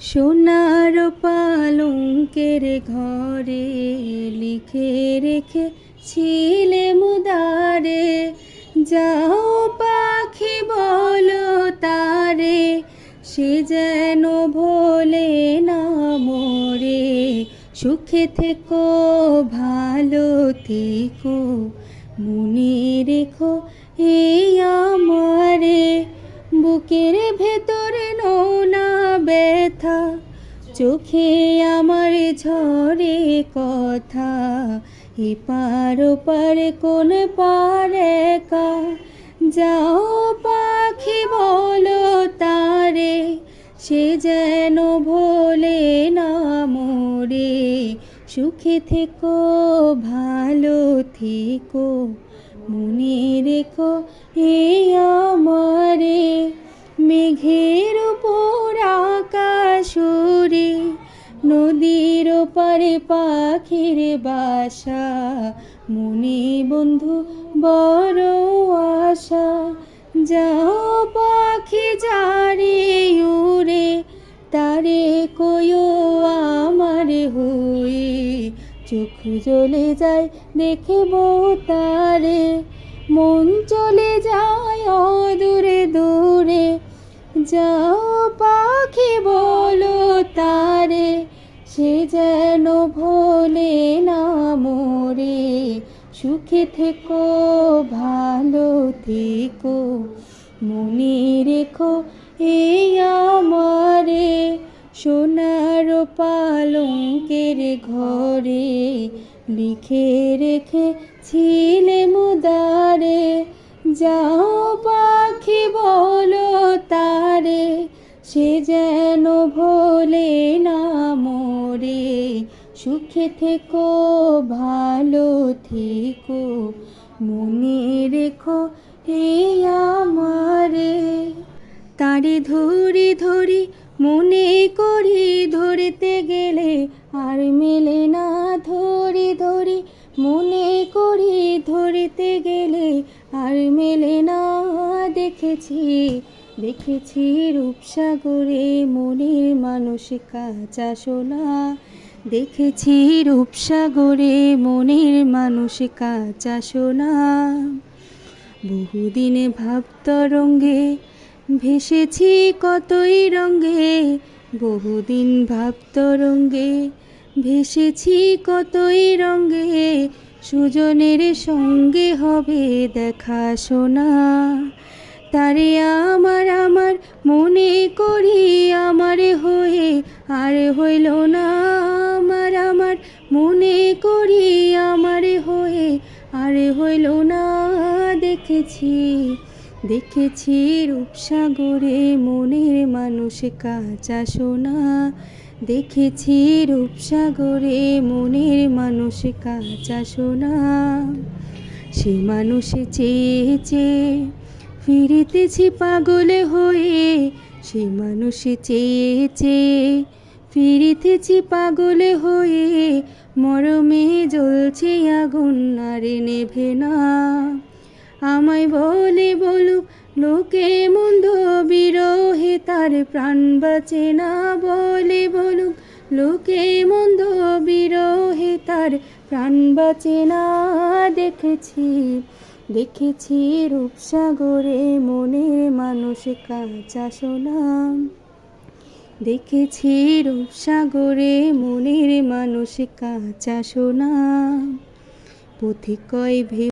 সোনার পালঙ্কের ঘরে লিখে রেখে ছিলে মুদারে, যাও পাখি বলো তারে, সে যেন ভোলে না মোরে, সুখে থেকো, ভালো থেকো, মনে রেখো এই ব্যথা চোখে আমার ঝরে কথা। এপার ওপার কোন পারে কা যাও পাখি বলো তারে, সে যেন ভোলে না মোরে। সুখে থেকো, ভালো থেকো, মনে রেখো, এই নদীর পারে পাখির বাসা। মনে বন্ধু, বড় আশা, যাও পাখি যারে উড়ে, তারে কয়ো আমার হয়ে। চোখ জ্বলে যায় দেখব তারে, মন চলে যায়। সে যেন ভোলে না মোরে। সুখে থেকো, ভালো থেকো, মনে রেখো এই আমারে। সোনার পালঙ্কের ঘরে লিখে রেখে ছিলে মুদারে। যাও পাখি বলো তারে, সে যেন সুখে থেকো, ভালো থেকো, মনে রেখো এই আমারে। তারে ধরি ধরি, মনে করি ধরতে গেলে আর মেলে না। ধরি ধরি, মনে করি ধরতে গেলে আর মেলে না। দেখেছি দেখেছি রূপসাগরে মনের মানুষ কাঁচা সোনা। দেখেছি রূপসাগরে মনের মানুষ কাঁচা সোনা। বহুদিন ভাবতরঙ্গে ভেসেছি কতই রঙ্গে, বহুদিন ভাবতরঙ্গে ভেসেছি কতই রঙ্গে, সুজনের সঙ্গে হবে দেখা শোনা তারে আমার আমার মনে করি আর হইল না, দেখেছি দেখেছি রূপসাগরে মনের মানুষ কাঁচা সোনা। দেখেছি রূপসাগরে মনের মানুষ কাঁচা সোনা। সে মানুষে চেয়ে চেয়ে ফিরিতেছি পাগলে হয়ে, সে মানুষে চেয়ে চেয়ে ফিরিতেছি পাগলে হয়ে, মরমে জ্বলছে আগুন, আরে নেভে না। আমায় বলে বলুক লোকে মন্দ বিরহে, তার প্রাণ বাঁচে না। বলে বলুক লোকে মন্দ বিরহে, তার প্রাণ বাঁচে না। দেখেছি দেখেছি রূপসাগরে মনের মানুষ কাঁচা সোনা। দেখেছি রূপসাগরে মনের মানুষ কাঁচা সোনা। পথিকয় ভে